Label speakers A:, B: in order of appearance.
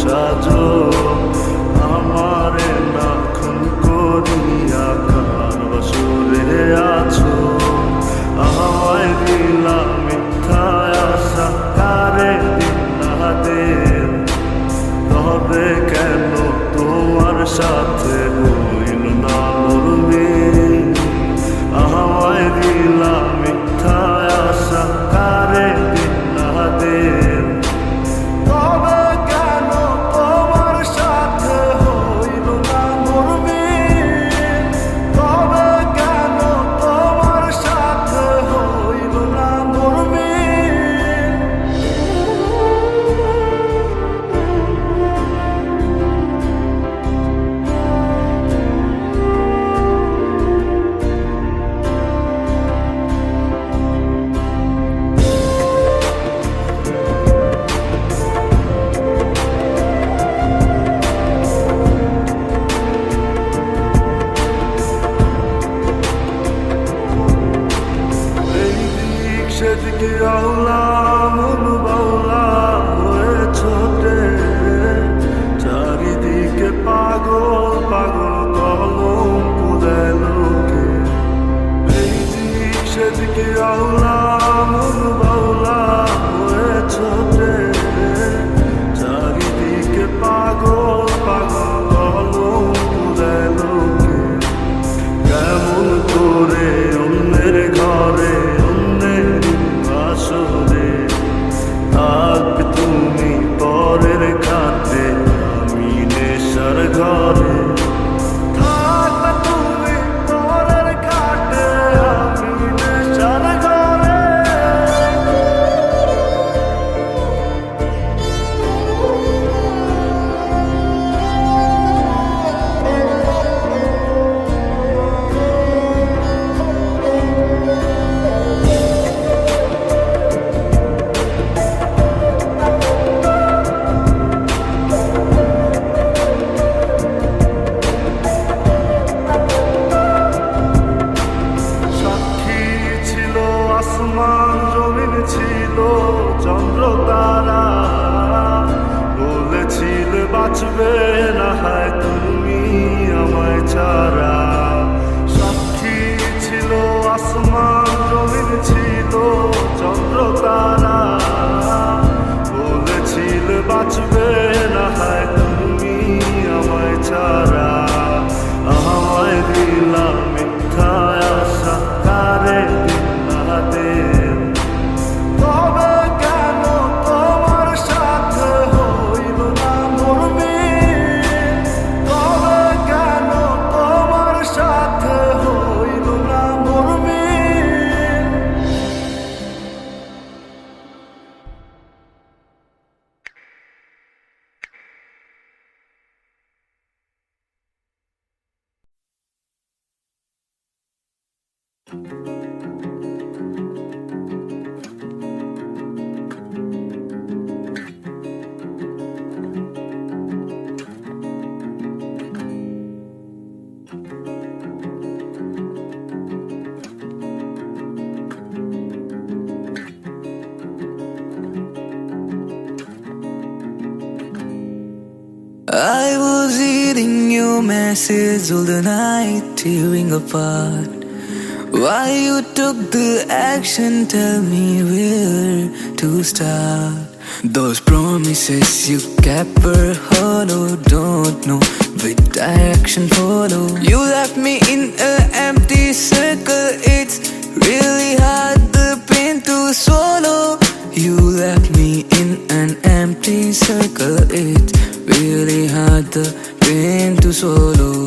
A: সাজো sevgi ağlar ছিল চন্দ্র তারা। বলেছিল, বাঁচবে না হয় তুমি আমায় ছাড়া। সাক্ষী ছিল, আসমান জমিন ছিল, চন্দ্র তারা। বলেছিল, বাঁচবে না হয়
B: I was eating your message all the night, tearing apart. Why you took the action, tell me where to start. Those promises you kept were hollow, don't know which direction follow. You left me in an empty circle, it's really hard.